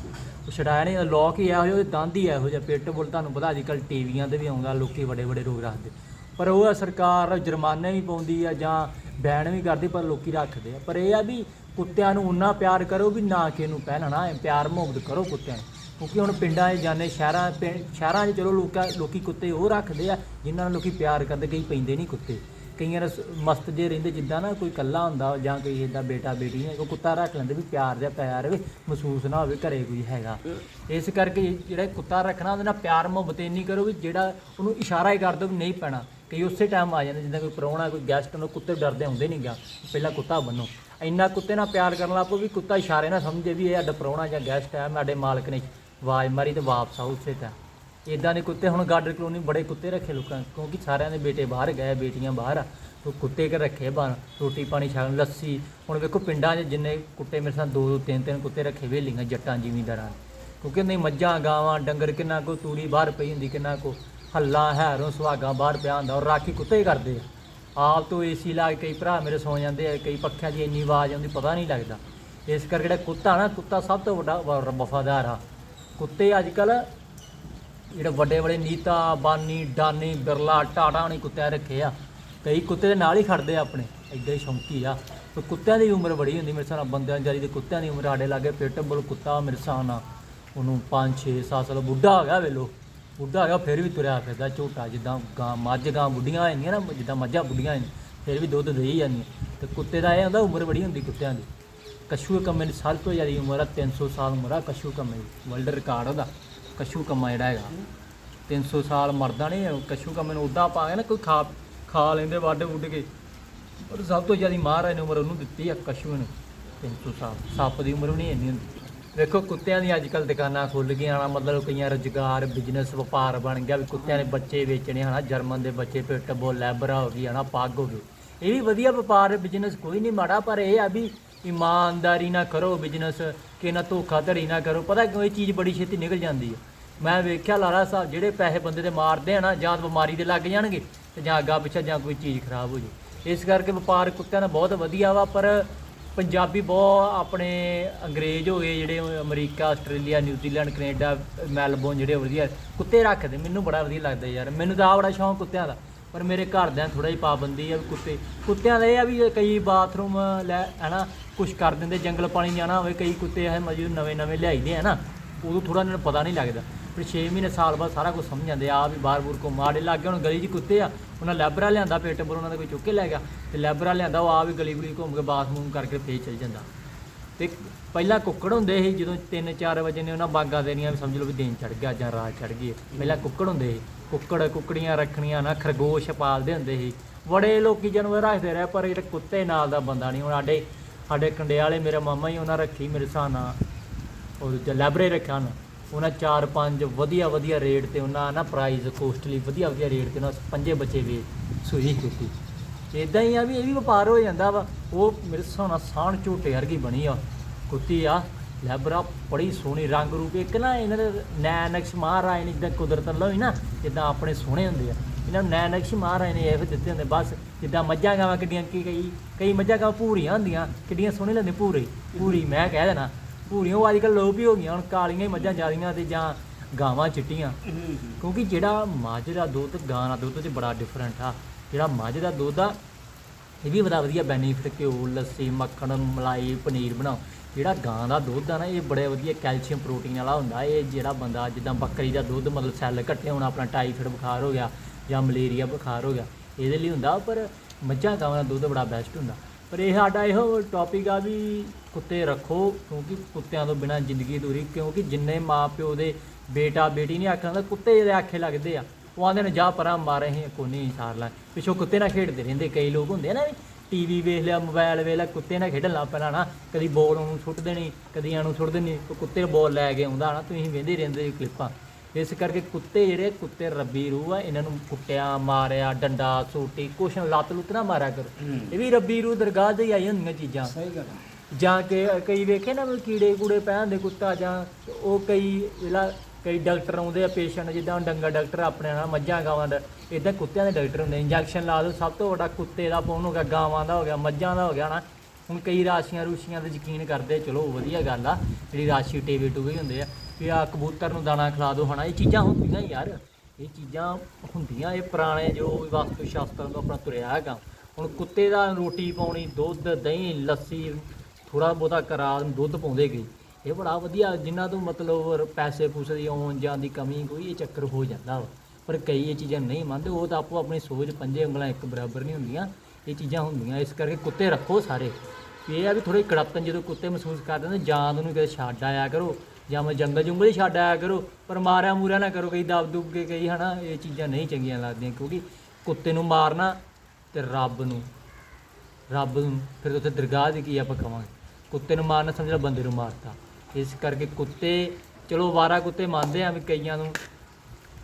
ਉਹ ਛਡਾਇਆ ਨਹੀਂ ਲੋਕ ਹੀ ਇਹੋ ਜਿਹੇ ਦੰਦ ਹੀ ਇਹੋ ਜਿਹਾ ਪਿੱਟ ਬੋਲ, ਤੁਹਾਨੂੰ ਪਤਾ ਅੱਜ ਕੱਲ੍ਹ ਟੀਵੀਆਂ ਤੇ ਵੀ ਆਉਂਦਾ, ਲੋਕੀ ਬੜੇ ਬੜੇ ਰੋਗ ਰੱਖਦੇ। ਪਰ ਉਹ ਆ ਸਰਕਾਰ, ਜੁਰਮਾਨੇ ਵੀ ਪਾਉਂਦੀ ਆ ਜਾਂ ਬੈਨ ਵੀ ਕਰਦੀ, ਪਰ ਲੋਕੀ ਰੱਖਦੇ ਆ। ਪਰ ਇਹ ਆ ਵੀ ਕੁੱਤਿਆਂ ਨੂੰ ਉਨਾ ਪਿਆਰ ਕਰੋ ਵੀ ਨਾ ਕਿ ਇਹਨੂੰ ਪਹਿਲਣਾ ਪਿਆਰ ਮੁਹੱਬਤ ਕਰੋ ਕੁੱਤਿਆਂ ਨੂੰ। ਕਿਉਂਕਿ ਹੁਣ ਪਿੰਡਾਂ 'ਚ ਜਾਂਦੇ, ਸ਼ਹਿਰਾਂ, ਪਿੰ- ਸ਼ਹਿਰਾਂ 'ਚ ਚਲੋ ਲੋਕਾਂ, ਲੋਕੀ ਕੁੱਤੇ ਉਹ ਰੱਖਦੇ ਆ ਜਿਨ੍ਹਾਂ ਨੂੰ ਲੋਕੀ ਪਿਆਰ ਕਰਦੇ, ਕਈ ਪੈਂਦੇ ਨਹੀਂ ਕੁੱਤੇ। ਕਈਆਂ ਦਾ ਮਸਤ ਜੇ ਰਹਿੰਦੇ ਜਿੱਦਾਂ ਨਾ ਕੋਈ ਕੱਲਾ ਹੁੰਦਾ ਜਾਂ ਕੋਈ ਇਹਦਾ ਬੇਟਾ, ਬੇਟੀ ਹੈ ਉਹ ਕੁੱਤਾ ਰੱਖ ਲੈਂਦੇ ਵੀ ਪਿਆਰ ਜਿਹਾ ਪਿਆਰ ਰਵੇ ਮਹਿਸੂਸ ਨਾ ਹੋਵੇ ਘਰੇ ਕੋਈ ਹੈਗਾ। ਇਸ ਕਰਕੇ ਜਿਹੜਾ ਕੁੱਤਾ ਰੱਖਣਾ ਉਹਦੇ ਨਾਲ ਪਿਆਰ ਮੁਹੱਬਤ ਇੰਨੀ ਕਰੋ ਵੀ ਜਿਹੜਾ ਉਹਨੂੰ ਇਸ਼ਾਰਾ ਹੀ ਕਰ ਦਿਓ ਵੀ ਨਹੀਂ ਪੈਣਾ। ਕਈ ਉਸੇ ਟਾਈਮ ਆ ਜਾਂਦੇ ਜਿੱਦਾਂ ਕੋਈ ਪ੍ਰਾਹੁਣਾ, ਕੋਈ ਗੈਸਟ ਨੂੰ ਕੁੱਤੇ ਡਰਦੇ ਹੁੰਦੇ ਨਹੀਂ ਗਾ ਪਹਿਲਾਂ ਕੁੱਤਾ ਬੰਨੋ। ਇੰਨਾ ਕੁੱਤੇ ਨਾਲ ਪਿਆਰ ਕਰਨ ਲੱਗ ਪਓ ਵੀ ਕੁੱਤਾ ਇਸ਼ਾਰੇ ਨਾਲ ਸਮਝੇ ਵੀ ਇਹ ਸਾਡਾ ਪ੍ਰਾਹੁਣਾ ਜਾਂ ਗੈਸਟ ਹੈ ਸਾਡੇ ਮਾਲਕ ਨੇ ਆਵਾਜ਼ ਮਾਰੀ ਤੇ ਵਾਪਸ ਆਓ ਉਸੇ ਤਾਂ ਇਦਾਂ ਦੇ ਕੁੱਤੇ ਹੁਣ ਗਾਰਡਨ ਕਲੋਨੀ ਬੜੇ ਕੁੱਤੇ ਰੱਖੇ ਲੋਕਾਂ ਨੇ, ਕਿਉਂਕਿ ਸਾਰਿਆਂ ਦੇ ਬੇਟੇ ਬਾਹਰ ਗਏ ਬੇਟੀਆਂ ਬਾਹਰ ਆ। ਤੋ ਕੁੱਤੇ ਕੇ ਰੱਖੇ ਬਣ ਰੋਟੀ ਪਾਣੀ ਛਕਣ ਲੱਸੀ। ਹੁਣ ਵੇਖੋ ਪਿੰਡਾਂ 'ਚ ਜਿੰਨੇ ਕੁੱਤੇ ਮੇਰੇ ਸਾਹ ਦੋ ਦੋ ਤਿੰਨ ਤਿੰਨ ਕੁੱਤੇ ਰੱਖੇ ਵੇਲੀਆਂ ਜੱਟਾਂ ਜ਼ਿਮੀਂਦਾਰਾਂ ਨੇ। ਕਿਉਂਕਿ ਨਹੀਂ ਮੱਝਾਂ ਗਾਵਾਂ ਡੰਗਰ ਕਿੰਨਾ ਕੋ ਤੂੜੀ ਬਾਹਰ ਪਈ ਹੁੰਦੀ ਕਿੰਨਾ ਕੋ ਹੱਲਾ ਹੈਰੋਂ ਸੁਹਾਗਾ ਬਾਹਰ ਪਿਆ ਹੁੰਦਾ ਔਰ ਰਾਖੀ ਕੁੱਤੇ ਹੀ ਕਰਦੇ ਆ। ਆਪ ਤੋਂ ਏਸੀ ਲਾ ਕੇ ਕਈ ਭਰਾ ਮੇਰੇ ਸੌ ਜਾਂਦੇ ਆ, ਕਈ ਪੱਖਿਆਂ ਦੀ ਇੰਨੀ ਆਵਾਜ਼ ਆਉਂਦੀ, ਪਤਾ ਨਹੀਂ ਲੱਗਦਾ। ਇਸ ਕਰਕੇ ਜਿਹੜਾ ਕੁੱਤਾ ਨਾ, ਕੁੱਤਾ ਸਭ ਤੋਂ ਵੱਡਾ ਵ- ਵਫਾਦਾਰ ਆ। ਕੁੱਤੇ ਅੱਜ ਕੱਲ ਜਿਹੜੇ ਵੱਡੇ ਵੱਡੇ ਨੀਤਾ, ਬਾਨੀ, ਡਾਨੀ, ਬਿਰਲਾ ਟਾਟਾ ਨੇ ਕੁੱਤੇ ਰੱਖੇ ਆ। ਕਈ ਕੁੱਤੇ ਦੇ ਨਾਲ ਹੀ ਖੜਦੇ ਆ ਆਪਣੇ ਐਡੇ ਸ਼ੌਂਕੀ ਆ। ਤੇ ਕੁੱਤਿਆਂ ਦੀ ਉਮਰ ਬੜੀ ਹੁੰਦੀ, ਮੇਰੇ ਹਿਸਾਬ ਨਾਲ ਬੰਦਿਆਂ ਦੀ ਦੇ ਕੁੱਤਿਆਂ ਦੀ ਉਮਰ ਸਾਡੇ ਲਾਗੇ ਪਿੱਟ ਕੁੱਤਾ ਮੇਰੇ ਹਿਸਾਬ ਨਾਲ ਉਹਨੂੰ 5 6 7 ਸਾਲ, ਬੁੱਢਾ ਹੋ ਗਿਆ ਵੇਲੋ ਬੁੱਢਾ ਹੋ ਫਿਰ ਵੀ ਤੁਰਿਆ ਫਿਰਦਾ ਝੋਟਾ, ਜਿੱਦਾਂ ਗਾਂ, ਮੱਝ, ਗਾਂ, ਬੁੱਢੀਆਂ ਹੁੰਦੀਆਂ ਨਾ, ਜਿੱਦਾਂ ਮੱਝਾਂ, ਬੁੱਢੀਆਂ ਨੇ, ਫਿਰ ਵੀ ਦੁੱਧ ਦੇ ਹੀ ਜਾਂਦੀਆਂ। ਤੇ ਕੁੱਤੇ ਦਾ ਇਹ ਹੁੰਦਾ, ਉਮਰ ਬੜੀ ਹੁੰਦੀ ਕੁੱਤਿਆਂ ਦੀ। ਕਸ਼ੂ ਕੰਮੇ ਦੀ ਸਭ ਤੋਂ ਜ਼ਿਆਦਾ ਉਮਰ ਆ 300 ਸਾਲ ਉਮਰ ਆ ਕਸ਼ੂ ਕੰਮੇ ਦੀ, ਵਰਲਡ ਰਿਕਾਰਡ ਉਹਦਾ, ਕਸ਼ੂ ਕੰਮਾ ਜਿਹੜਾ ਹੈਗਾ। 300 ਸਾਲ ਮਰਦਾ ਨਹੀਂ ਕਸ਼ੂ ਕੰਮੇ ਨੂੰ ਉਦਾਂ ਪਾ ਕੇ ਨਾ, ਕੋਈ ਖਾ ਖਾ ਲੈਂਦੇ ਵੱਢ ਵੁੱਢ ਕੇ। ਪਰ ਸਭ ਤੋਂ ਜ਼ਿਆਦਾ ਮਹਾਰਾਜ ਨੇ ਉਮਰ ਉਹਨੂੰ ਦਿੱਤੀ ਆ ਕਸ਼ੂ ਨੂੰ 300 ਸਾਲ, ਸੱਪ ਦੀ ਉਮਰ ਵੀ ਨਹੀਂ ਇੰਨੀ ਹੁੰਦੀ। ਵੇਖੋ ਕੁੱਤਿਆਂ ਦੀ ਅੱਜ ਕੱਲ ਦੁਕਾਨਾਂ ਖੁੱਲ ਗਈਆਂ ਨਾ ਮਤਲਬ ਕਈਆਂ ਰੁਜ਼ਗਾਰ ਬਿਜ਼ਨਸ ਵਪਾਰ ਬਣ ਗਿਆ ਵੀ ਕੁੱਤਿਆਂ ਦੇ ਬੱਚੇ ਵੇਚਣੇ ਹਨਾ, ਜਰਮਨ ਦੇ ਬੱਚੇ ਪਿਟਬੁਲ ਲੈਬਰਾ ਹੋ ਗਈ ਹਨਾ, ਪੱਗ ਹੋ ਗਈ। ਇਹ ਵੀ ਵਧੀਆ ਵਪਾਰ ਬਿਜ਼ਨਸ ਕੋਈ ਨਹੀਂ ਮਾੜਾ, ਪਰ ਇਹ ਆ ਵੀ ਇਮਾਨਦਾਰੀ ਨਾ ਕਰੋ ਬਿਜ਼ਨਸ ਕਿ ਨਾ ਧੋਖਾਧੜੀ ਨਾ ਕਰੋ। ਪਤਾ ਕਿਉਂ, ਇਹ ਚੀਜ਼ ਬੜੀ ਛੇਤੀ ਨਿਕਲ ਜਾਂਦੀ ਹੈ। ਮੈਂ ਵੇਖਿਆ ਲਾਰਾ ਸਾਹਿਬ, ਜਿਹੜੇ ਪੈਸੇ ਬੰਦੇ ਦੇ ਮਾਰਦੇ ਆ ਨਾ, ਜਾਂ ਬਿਮਾਰੀ ਦੇ ਲੱਗ ਜਾਣਗੇ, ਤੇ ਜਾਂ ਅੱਗਾ ਪਿੱਛਾ ਜਾਂ ਕੋਈ ਚੀਜ਼ ਖਰਾਬ ਹੋ ਜੇ ਇਸ ਕਰਕੇ ਵਪਾਰ ਕੁੱਤਿਆਂ ਦਾ ਬਹੁਤ ਵਧੀਆ ਵਾ, ਪਰ ਪੰਜਾਬੀ ਬਹੁਤ ਆਪਣੇ ਅੰਗਰੇਜ਼ ਹੋ ਗਏ ਜਿਹੜੇ America, Australia, New Zealand, Canada, Melbourne ਜਿਹੜੇ ਵਧੀਆ ਕੁੱਤੇ ਰੱਖਦੇ, ਮੈਨੂੰ ਬੜਾ ਵਧੀਆ ਲੱਗਦਾ ਯਾਰ। ਮੈਨੂੰ ਤਾਂ ਬੜਾ ਸ਼ੌਂਕ ਕੁੱਤਿਆਂ ਦਾ, ਪਰ ਮੇਰੇ ਘਰਦਿਆਂ ਥੋੜਾ ਹੀ ਪਾਬੰਦੀ ਆ ਵੀ ਕੁੱਤੇ, ਕੁੱਤਿਆਂ ਦਾ ਇਹ ਆ ਵੀ ਕਈ ਬਾਥਰੂਮ ਲੈ, ਹਨਾ, ਕੁਛ ਕਰ ਦਿੰਦੇ, ਜੰਗਲ ਪਾਣੀ ਜਾਣਾ ਹੋਵੇ, ਕਈ ਕੁੱਤੇ ਇਹ ਮਜੂ ਨਵੇਂ ਨਵੇਂ ਲਿਆਈਦੇ ਆ ਨਾ, ਉਦੋਂ ਥੋੜਾ ਇਹਨਾਂ ਨੂੰ ਪਤਾ ਨਹੀਂ ਲੱਗਦਾ। ਫਿਰ 6 ਮਹੀਨੇ ਸਾਲ ਬਾਅਦ ਸਾਰਾ ਕੁਝ ਸਮਝ ਜਾਂਦੇ ਆ ਵੀ ਬਾਹਰ ਬੂਰ ਕੋ ਮਾੜੇ ਲੱਗ ਗਏ ਹੁਣ ਗਲੀ 'ਚ ਕੁੱਤੇ ਆ, ਉਹਨਾਂ ਲੈਬਰਾ ਲਿਆਂਦਾ ਪੇਟ ਬੁਰ ਉਹਨਾਂ ਦਾ ਕੋਈ ਚੁੱਕ ਕੇ ਲੈ ਗਿਆ, ਤੇ ਲੈਬਰਾ ਲਿਆਂਦਾ ਉਹ ਆ ਵੀ ਗਲੀ ਗੁਲੀ ਘੁੰਮ ਕੇ ਬਾਥਰੂਮ ਕਰਕੇ ਫੇਰ ਚਲ ਜਾਂਦਾ। ਤੇ ਪਹਿਲਾਂ ਕੁੱਕੜ ਹੁੰਦੇ ਸੀ, ਜਦੋਂ 3-4 ਵਜੇ ਨੇ ਉਹਨਾਂ ਬਾਗਾਂ ਦੇਣੀਆਂ ਵੀ ਸਮਝ ਲਓ ਵੀ ਦਿਨ ਚੜ ਗਿਆ ਜਾਂ ਰਾਤ ਚੜ ਗਈ ਪਹਿਲਾਂ ਕੁੱਕੜ ਹੁੰਦੇ ਸੀ, ਕੁੱਕੜ ਕੁੱਕੜੀਆਂ ਰੱਖਣੀਆਂ ਨਾ, ਖਰਗੋਸ਼ ਪਾਲਦੇ ਹੁੰਦੇ ਸੀ, ਬੜੇ ਲੋਕੀ ਜਾਨਵਰ ਰੱਖਦੇ ਰਹੇ, ਪਰ ਜਿਹੜੇ ਕੁੱਤੇ ਨਾਲ ਦਾ ਬੰਦਾ ਨਹੀਂ, ਹੁਣ ਸਾਡੇ ਸਾਡੇ ਕੰਡੇ ਵਾਲੇ ਮੇਰੇ ਮਾਮਾ ਹੀ ਉਹਨਾਂ ਰੱਖੀ ਮੇਰੇ ਹਿਸਾਬ ਨਾਲ, ਉਹ ਚ ਲਾਇਬ੍ਰੇਰੀ ਰੱਖਿਆ ਨਾ ਉਹਨਾਂ ਚਾਰ ਪੰਜ ਵਧੀਆ ਵਧੀਆ ਰੇਟ ਤੇ ਉਹਨਾਂ ਨਾ ਪ੍ਰਾਈਸ ਕੋਸਟਲੀ ਵਧੀਆ ਵਧੀਆ ਰੇਟ ਤੇ ਉਹਨਾਂ ਪੰਜੇ ਬੱਚੇ ਵੀ ਸੂਈ ਕੀਤੀ। ਇਦਾਂ ਹੀ ਆ ਵੀ ਇਹ ਵੀ ਵਪਾਰ ਹੋ ਜਾਂਦਾ ਵਾ। ਉਹ ਮੇਰੇ ਨਾਲ ਸਾਣ ਝੋਟੇ ਵਰਗੀ ਬਣੀ ਆ। ਕੁੱਤੀ ਆ ਲੈਬਰਾ ਬੜੀ ਸੋਹਣੀ ਰੰਗ ਰੂਪ ਇੱਕ ਨਾ ਇਹਨਾਂ ਦੇ ਨੈ ਨਕਸ਼ ਮਹਾਰਾਜ ਨੇ ਜਿੱਦਾਂ ਕੁਦਰਤ ਵੱਲੋਂ ਹੀ ਨਾ ਜਿੱਦਾਂ ਆਪਣੇ ਸੋਹਣੇ ਹੁੰਦੇ ਆ। ਇਹਨਾਂ ਨੂੰ ਨੈ ਨਕਸ਼ ਮਹਾਰਾਜ ਨੇ ਇਹ ਦਿੱਤੇ ਹੁੰਦੇ ਬਸ ਜਿੱਦਾਂ ਮੱਝਾਂ ਗਾਵਾਂ ਕਿੱਡੀਆਂ ਕੀ ਕਈ ਕਈ ਮੱਝਾਂ ਗਾਵਾਂ ਭੂਰੀਆਂ ਹੁੰਦੀਆਂ ਕਿੱਡੀਆਂ ਸੋਹਣੀਆਂ ਲੱਗਦੀਆਂ ਭੂਰੀ ਭੂਰੀ ਮੈਂ ਕਹਿ ਦੇਣਾ। ਭੂਰੀਆਂ, ਉਹ ਅੱਜ ਕੱਲ੍ਹ ਲੋਪ ਹੀ ਹੋ ਗਈਆਂ, ਹੁਣ ਕਾਲੀਆਂ ਹੀ ਮੱਝਾਂ ਜ਼ਿਆਦੀਆਂ ਤੇ ਜਾਂ ਗਾਵਾਂ ਚਿੱਟੀਆਂ। ਕਿਉਂਕਿ ਜਿਹੜਾ ਮੱਝ ਦਾ ਦੁੱਧ, ਗਾਂ ਦਾ ਦੁੱਧ 'ਚ ਬੜਾ ਡਿਫਰੈਂਟ ਆ। ਜਿਹੜਾ ਮੱਝ ਦਾ ਦੁੱਧ ਆ, ਇਹ ਵੀ ਬੜਾ ਵਧੀਆ ਬੈਨੀਫਿਟ ਘਿਓ, ਲੱਸੀ, ਮੱਖਣ, ਮਲਾਈ, ਪਨੀਰ ਬਣਾਓ। ਜਿਹੜਾ ਗਾਂ ਦਾ ਦੁੱਧ ਆ ਨਾ, ਇਹ ਬੜੇ ਵਧੀਆ ਕੈਲਸ਼ੀਅਮ ਪ੍ਰੋਟੀਨ ਵਾਲਾ ਹੁੰਦਾ। ਇਹ ਜਿਹੜਾ ਬੰਦਾ ਜਿੱਦਾਂ ਬੱਕਰੀ ਦਾ ਦੁੱਧ, ਮਤਲਬ ਸੈੱਲ ਘੱਟੇ ਹੋਣਾ, ਆਪਣਾ ਟਾਈਫਾਇਡ ਬੁਖਾਰ ਹੋ ਗਿਆ ਜਾਂ ਮਲੇਰੀਆ ਬੁਖਾਰ ਹੋ ਗਿਆ, ਇਹਦੇ ਲਈ ਹੁੰਦਾ, ਪਰ ਮੱਝਾਂ ਗਾਵਾਂ ਦਾ ਦੁੱਧ ਬੜਾ ਬੈਸਟ ਹੁੰਦਾ। ਪਰ ਇਹ ਸਾਡਾ ਇਹੋ ਟੌਪਿਕ ਆ ਵੀ ਕੁੱਤੇ ਰੱਖੋ, ਕਿਉਂਕਿ ਕੁੱਤਿਆਂ ਤੋਂ ਬਿਨਾ ਜ਼ਿੰਦਗੀ ਅਧੂਰੀ, ਕਿਉਂਕਿ ਜਿੰਨੇ ਮਾਂ ਪਿਓ ਦੇ ਬੇਟਾ, ਬੇਟੀ ਨਹੀਂ ਆਖਣਾ ਤਾਂ ਕੁੱਤੇ ਜਿਹੜੇ ਆਖੇ ਲੱਗਦੇ ਆ, ਉਹ ਆਂਦੇ ਨੇ, ਜਾ ਪਰਾਂ, ਮਾਰੇ ਹੀ ਕੋਈ ਸਾਰ ਲੈ ਪਿੱਛੋਂ ਕੁੱਤੇ ਨਾਲ ਖੇਡਦੇ ਰਹਿੰਦੇ, ਕਈ ਲੋਕ ਹੁੰਦੇ ਆ ਨਾ ਵੀ ਟੀਵੀ ਵੇਖ ਲਿਆ ਮੋਬਾਈਲ ਵੇਖ ਲਿਆ, ਕੁੱਤੇ ਨਾਲ ਖੇਡਣ ਲੱਗ ਪੈਣਾ ਨਾ, ਕਦੀ ਬੋਲ ਨੂੰ ਸੁੱਟ ਦੇਣੀ, ਕਦੀ ਇਹਨੂੰ ਸੁੱਟ ਦੇਣੀ ਕੁੱਤੇ ਬੋਲ ਲੈ ਕੇ ਆਉਂਦਾ ਨਾ, ਤੁਸੀਂ ਵੇਂਦੇ ਰਹਿੰਦੇ ਜੀ ਕਲਿੱਪਾਂ ਇਸ ਕਰਕੇ ਕੁੱਤੇ ਜਿਹੜੇ ਕੁੱਤੇ ਰੱਬੀ ਰੂਹ ਆ ਇਹਨਾਂ ਨੂੰ ਕੁੱਟਿਆ ਮਾਰਿਆ ਡੰਡਾ ਸੋਟੀ ਕੁਛ ਨਾ ਲੱਤ ਲੁੱਤ ਨਾ ਮਾਰਿਆ ਕਰੋ। ਇਹ ਵੀ ਰੱਬੀ ਰੂਹ ਦਰਗਾਹ ਤੇ ਹੀ ਆਈ ਹੁੰਦੀਆਂ ਚੀਜ਼ਾਂ। ਸਹੀ ਗੱਲ ਆ। ਜਾਂ ਕਿ ਕਈ ਵੇਖੇ ਨਾ ਵੀ ਕੀੜੇ ਕੂੜੇ ਪੈ ਹੁੰਦੇ ਕੁੱਤਾ ਜਾਂ ਉਹ ਕਈ ਜਿਹੜਾ ਕਈ ਡਾਕਟਰ ਆਉਂਦੇ ਆ ਪੇਸ਼ੈਂਟ ਜਿੱਦਾਂ ਹੁਣ ਡੰਗਾ ਡਾਕਟਰ ਆਪਣੇ ਨਾਲ ਮੱਝਾਂ ਗਾਵਾਂ ਦਾ ਇਦਾਂ ਕੁੱਤਿਆਂ ਦੇ ਡਾਕਟਰ ਹੁੰਦੇ ਇੰਜੈਕਸ਼ਨ ਲਾ ਦੋ ਸਭ ਤੋਂ ਵੱਡਾ ਕੁੱਤੇ ਦਾ ਪੌਣ ਹੋ ਗਿਆ ਗਾਵਾਂ ਦਾ ਹੋ ਗਿਆ ਮੱਝਾਂ ਦਾ ਹੋ ਗਿਆ ਨਾ ਹੁਣ ਕਈ ਰਾਸ਼ੀਆਂ ਰੂਸ਼ੀਆਂ ਤੇ ਯਕੀਨ ਕਰਦੇ ਚਲੋ ਵਧੀਆ ਗੱਲ ਆ ਜਿਹੜੀ ਰਾਸ਼ੀ ਟੇਵੇ ਟੂਵੇ ਹੁੰਦੇ ਆ। ਵੀ ਆ ਕਬੂਤਰ ਨੂੰ ਦਾਣਾ ਖਿਲਾ ਦੋ ਹਣਾ ਇਹ ਚੀਜ਼ਾਂ ਹੁੰਦੀਆਂ ਯਾਰ। ਇਹ ਚੀਜ਼ਾਂ ਹੁੰਦੀਆਂ, ਇਹ ਪੁਰਾਣੇ ਜੋ ਵਾਸਤੂ ਸ਼ਾਸਤਰ ਨੂੰ ਆਪਣਾ ਤੁਰਿਆ ਹੈਗਾ। ਹੁਣ ਕੁੱਤੇ ਦਾ ਰੋਟੀ ਪਾਉਣੀ, ਦੁੱਧ, ਦਹੀਂ, ਲੱਸੀ ਥੋੜਾ ਬਹੁਤਾ ਕਰਾ ਦੁੱਧ ਪਾਉਂਦੇ ਗਏ। ਇਹ ਬੜਾ ਵਧੀਆ ਜਿਨ੍ਹਾਂ ਤੋਂ ਮਤਲਬ ਪੈਸੇ ਪੂਸੇ ਦੀ ਆਉਣ ਜਾਣ ਦੀ ਕਮੀ ਕੋਈ ਇਹ ਚੱਕਰ ਹੋ ਜਾਂਦਾ ਵਾ। ਪਰ ਕਈ ਇਹ ਚੀਜ਼ਾਂ ਨਹੀਂ ਮੰਨਦੇ, ਉਹ ਤਾਂ ਆਪੋ ਆਪਣੀ ਸੋਚ ਪੰਜੇ ਉਂਗਲਾਂ ਇੱਕ ਬਰਾਬਰ ਨਹੀਂ ਹੁੰਦੀਆਂ। ਇਹ ਚੀਜ਼ਾਂ ਹੁੰਦੀਆਂ, ਇਸ ਕਰਕੇ ਕੁੱਤੇ ਰੱਖੋ ਸਾਰੇ। ਇਹ ਆ ਵੀ ਥੋੜੀ ਕੜਪਤਨ ਜਦੋਂ ਕੁੱਤੇ ਮਹਿਸੂਸ ਕਰਦੇ ਨੇ, ਜਾਂ ਉਹਨੂੰ ਕਿਤੇ ਛੱਡ ਆਇਆ ਕਰੋ। ਜਾਂ ਮੈਂ ਜੰਗਲ ਜੁੰਗਲ ਹੀ ਛੱਡ ਆਇਆ ਕਰੋ, ਪਰ ਮਾਰਿਆ ਮੂਰਿਆ ਨਾ ਕਰੋ, ਕਈ ਦਬ ਦੁਬ ਕੇ ਕਈ ਹਨਾ, ਇਹ ਚੀਜ਼ਾਂ ਨਹੀਂ ਚੰਗੀਆਂ ਲੱਗਦੀਆਂ, ਕਿਉਂਕਿ ਕੁੱਤੇ ਨੂੰ ਮਾਰਨਾ ਤੇ ਰੱਬ ਨੂੰ ਰੱਬ ਨੂੰ, ਫਿਰ ਉੱਥੇ ਦਰਗਾਹ ਦੀ ਕੀ ਆਪਾਂ ਕਵਾਂਗੇ? ਕੁੱਤੇ ਨੂੰ ਮਾਰਨਾ ਸਮਝ ਲਾ ਬੰਦੇ ਨੂੰ ਮਾਰਤਾ। ਇਸ ਕਰਕੇ ਕੁੱਤੇ, ਚਲੋ ਵਾਰਾ ਕੁੱਤੇ ਮੰਨਦੇ ਆ ਵੀ ਕਈਆਂ ਨੂੰ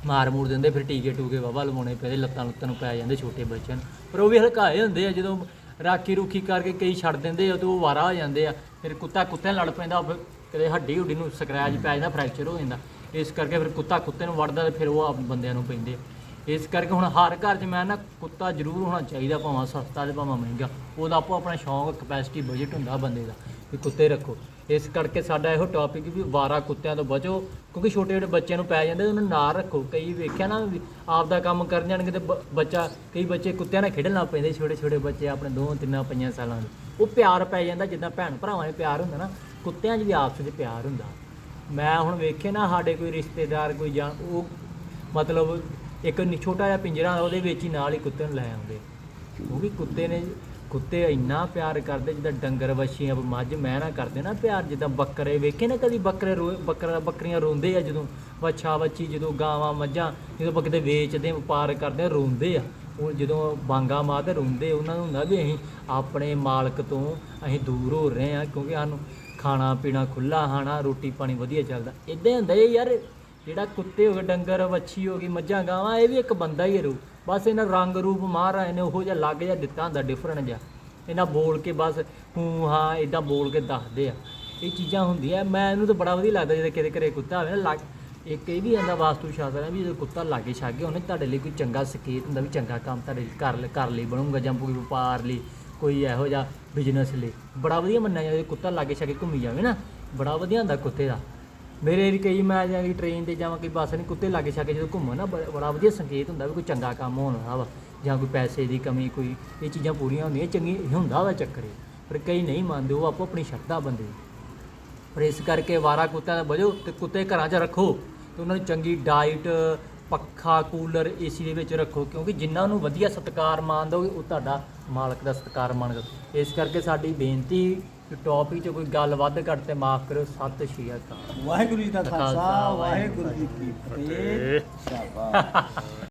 ਮਾਰ ਮੂਰ ਦਿੰਦੇ, ਫਿਰ ਟੀਕੇ ਟੂਕੇ ਵਾਵਾ ਲਵਾਉਣੇ ਪੈਂਦੇ, ਲੱਤਾਂ ਲੁੱਤਾਂ ਨੂੰ ਪੈ ਜਾਂਦੇ ਛੋਟੇ ਬੱਚਿਆਂ ਨੂੰ। ਪਰ ਉਹ ਵੀ ਹਲਕਾਏ ਹੁੰਦੇ ਆ, ਜਦੋਂ ਰਾਖੀ ਰੂਖੀ ਕਰਕੇ ਕਈ ਛੱਡ ਦਿੰਦੇ ਆ ਤੇ ਉਹ ਵਾਰਾ ਹੋ ਜਾਂਦੇ ਆ, ਫਿਰ ਕੁੱਤਾ ਕੁੱਤੇ ਨਾਲ ਲੜ ਪੈਂਦਾ ਕਦੇ ਹੱਡੀ ਹੁੱਡੀ ਨੂੰ ਸਕ੍ਰੈਚ ਪੈ ਜਾਂਦਾ ਫ੍ਰੈਕਚਰ ਹੋ ਜਾਂਦਾ। ਇਸ ਕਰਕੇ ਫਿਰ ਕੁੱਤਾ ਕੁੱਤੇ ਨੂੰ ਵੜਦਾ ਤੇ ਫਿਰ ਉਹ ਆਪ ਬੰਦਿਆਂ ਨੂੰ ਪੈਂਦੇ ਇਸ ਕਰਕੇ ਹੁਣ ਹਰ ਘਰ 'ਚ ਮੈਂ ਨਾ ਕੁੱਤਾ ਜ਼ਰੂਰ ਹੋਣਾ ਚਾਹੀਦਾ, ਭਾਵੇਂ ਸਸਤਾ ਤੇ ਭਾਵੇਂ ਮਹਿੰਗਾ। ਉਹਦਾ ਆਪੋ ਆਪਣਾ ਸ਼ੌਂਕ ਕਪੈਸਿਟੀ ਬਜਟ ਹੁੰਦਾ ਬੰਦੇ ਦਾ ਵੀ ਕੁੱਤੇ ਰੱਖੋ। ਇਸ ਕਰਕੇ ਸਾਡਾ ਇਹੋ ਟੌਪਿਕ ਵੀ ਵਾਰਾ ਕੁੱਤਿਆਂ ਤੋਂ ਬਚੋ, ਕਿਉਂਕਿ ਛੋਟੇ ਛੋਟੇ ਬੱਚਿਆਂ ਨੂੰ ਪੈ ਜਾਂਦੇ, ਉਹਨਾਂ ਨੂੰ ਨਾਲ ਰੱਖੋ। ਕਈ ਵੇਖਿਆ ਨਾ ਵੀ ਆਪ ਦਾ ਕੰਮ ਕਰਨ ਜਾਣਗੇ ਤੇ ਬੱਚਾ, ਕਈ ਬੱਚੇ ਕੁੱਤਿਆਂ ਨਾਲ ਖੇਡਣ ਲੱਗ ਪੈਂਦੇ, ਛੋਟੇ ਛੋਟੇ ਬੱਚੇ ਆਪਣੇ ਦੋ ਤਿੰਨਾਂ, ਪੰਜਾਂ ਸਾਲਾਂ ਦੇ। ਉਹ ਪਿਆਰ ਪੈ ਜਾਂਦਾ, ਜਿੱਦਾਂ ਭੈਣ ਭਰਾਵਾਂ 'ਚ ਪਿਆਰ ਹੁੰਦਾ ਨਾ। ਕੁੱਤਿਆਂ 'ਚ ਵੀ ਆਪਸ 'ਚ ਪਿਆਰ ਹੁੰਦਾ। ਮੈਂ ਹੁਣ ਵੇਖੇ ਨਾ ਸਾਡੇ ਕੋਈ ਰਿਸ਼ਤੇਦਾਰ ਕੋਈ ਜਾਂ ਉਹ ਮਤਲਬ ਇੱਕ ਨੀ- ਛੋਟਾ ਜਿਹਾ ਪਿੰਜਰਾ ਉਹਦੇ ਵਿੱਚ ਹੀ ਨਾਲ ਹੀ ਕੁੱਤੇ ਨੂੰ ਲੈ ਆਉਂਦੇ। ਉਹ ਵੀ ਕੁੱਤੇ ਨੇ ਕੁੱਤੇ ਇੰਨਾ ਪਿਆਰ ਕਰਦੇ ਜਿੱਦਾਂ ਡੰਗਰ ਵੱਛੀਆਂ ਮੱਝ ਮੈਂ ਨਾ ਕਰਦੇ ਨਾ ਪਿਆਰ ਜਿੱਦਾਂ ਬੱਕਰੇ ਵੇਖੇ ਨਾ ਕਦੀ ਬੱਕਰੇ ਰੋ ਬੱਕਰਾ ਬੱਕਰੀਆਂ ਰੋਂਦੇ ਆ ਜਦੋਂ ਵੱਛਾ ਵੱਛੀ ਜਦੋਂ ਗਾਵਾਂ ਮੱਝਾਂ ਜਦੋਂ ਆਪਾਂ ਕਿਤੇ ਵੇਚਦੇ ਵਪਾਰ ਕਰਦੇ ਆ, ਰੋਂਦੇ ਆ। ਉਹ ਜਦੋਂ ਬਾਂਗਾ ਮਾਰਦੇ ਰੋਂਦੇ ਉਹਨਾਂ ਨੂੰ ਹੁੰਦਾ ਵੀ ਅਸੀਂ ਆਪਣੇ ਮਾਲਕ ਤੋਂ ਅਸੀਂ ਦੂਰ ਹੋ ਰਹੇ ਆ ਕਿਉਂਕਿ ਸਾਨੂੰ ਖਾਣਾ ਪੀਣਾ ਖੁੱਲਾ ਖਾਣਾ, ਰੋਟੀ ਪਾਣੀ ਵਧੀਆ ਚੱਲਦਾ। ਇਦਾਂ ਹੁੰਦਾ ਇਹ ਯਾਰ, ਜਿਹੜਾ ਕੁੱਤੇ ਹੋ ਗਏ, ਡੰਗਰ, ਵੱਛੀ ਹੋ ਗਈ, ਮੱਝਾਂ, ਗਾਵਾਂ, ਇਹ ਵੀ ਇੱਕ ਬੰਦਾ ਹੀ ਹੈ ਰੂ ਬਸ ਇਹਨਾਂ ਰੰਗ ਰੂਪ ਮਹਾਰਾਜ ਨੇ ਉਹੋ ਜਿਹਾ ਲੱਗ ਜਿਹਾ ਦਿੱਤਾ ਹੁੰਦਾ ਡਿਫਰੈਂਟ ਜਿਹਾ। ਇਹਨਾਂ ਬੋਲ ਕੇ ਬਸ ਹੂੰ, ਹਾਂ ਇਦਾਂ ਬੋਲ ਕੇ ਦੱਸਦੇ ਆ। ਇਹ ਚੀਜ਼ਾਂ ਹੁੰਦੀਆਂ ਮੈਂ ਇਹਨੂੰ ਤਾਂ ਬੜਾ ਵਧੀਆ ਲੱਗਦਾ ਜਦੋਂ ਕਿਤੇ ਘਰੇ ਕੁੱਤਾ ਹੋਵੇ ਨਾ, ਲੱਗ ਇੱਕ ਇਹ ਵੀ ਆਂਦਾ ਵਾਸਤੂ ਸ਼ਾਸਤਰ ਹੈ ਵੀ ਜਦੋਂ ਕੁੱਤਾ ਲਾਗੇ ਛਾਗੇ ਉਹਨੇ ਤੁਹਾਡੇ ਲਈ ਕੋਈ ਚੰਗਾ ਸੰਕੇਤ ਹੁੰਦਾ ਵੀ ਚੰਗਾ ਕੰਮ ਤੁਹਾਡੇ ਲਈ ਕਰ ਕਰ ਲਈ ਬਣੂਗਾ, ਜਾਂ ਕੋਈ ਵਪਾਰ ਲਈ ਕੋਈ ਇਹੋ ਜਿਹਾ ਬਿਜ਼ਨਸ ਲਈ। ਬੜਾ ਵਧੀਆ ਮੰਨਿਆ ਜਾਂਦਾ ਕੁੱਤਾ ਲਾਗੇ ਛਾਗੇ ਘੁੰਮੀ ਜਾਵੇ ਨਾ, ਬੜਾ ਵਧੀਆ ਹੁੰਦਾ ਕੁੱਤੇ ਦਾ। ਮੇਰੇ ਲਈ ਕਈ ਮੈਂ ਜਾਂ ਟ੍ਰੇਨ ਤੇ ਜਾਵਾਂ ਕਈ ਬੱਸ ਨਹੀਂ, ਕੁੱਤੇ ਲਾਗੇ ਛਾਗੇ ਜਦੋਂ ਘੁੰਮੋ ਨਾ, ਬੜਾ ਬੜਾ ਵਧੀਆ ਸੰਕੇਤ ਹੁੰਦਾ ਵੀ ਕੋਈ ਚੰਗਾ ਕੰਮ ਹੋਣ ਵਾਲਾ ਵਾ, ਜਾਂ ਕੋਈ ਪੈਸੇ ਦੀ ਕਮੀ, ਕੋਈ ਇਹ ਚੀਜ਼ਾਂ ਪੂਰੀਆਂ ਹੁੰਦੀਆਂ ਚੰਗੀ ਹੁੰਦਾ ਵਾ ਚੱਕਰ ਪਰ ਕਈ ਨਹੀਂ ਮੰਨਦੇ, ਉਹ ਆਪੋ ਆਪਣੀ ਸ਼ਰਧਾ ਬੰਦੇ ਪਰ ਇਸ ਕਰਕੇ ਵਾਰਾ ਕੁੱਤਿਆਂ ਦਾ ਵਜੋ ਤੇ ਕੁੱਤੇ ਘਰਾਂ 'ਚ ਰੱਖੋ, ਤੇ ਉਹਨਾਂ ਨੂੰ ਚੰਗੀ ਡਾਈਟ ਪੱਖਾ, ਕੂਲਰ ਏਸੀ ਦੇ ਵਿੱਚ ਰੱਖੋ, ਕਿਉਂਕਿ ਜਿੰਨਾ ਨੂੰ ਵਧੀਆ ਸਤਿਕਾਰ ਮਾਣਦੋਗੇ ਉਹ ਤੁਹਾਡਾ ਮਾਲਕ ਦਾ ਸਤਿਕਾਰ ਮਾਣਗਾ ਇਸ ਕਰਕੇ ਸਾਡੀ ਬੇਨਤੀ ਟੌਪਿਕ 'ਚ ਕੋਈ ਗੱਲ ਵੱਧ ਘੱਟ ਤੇ ਮਾਫ ਕਰਿਓ। ਸਤਿ ਸ਼੍ਰੀ ਅਕਾਲ। ਵਾਹਿਗੁਰੂ ਜੀ ਦਾ ਖਾਲਸਾ, ਵਾਹਿਗੁਰੂ ਜੀ ਕੀ ਫਤਿਹ। ਸ਼ਾਬਾਸ਼।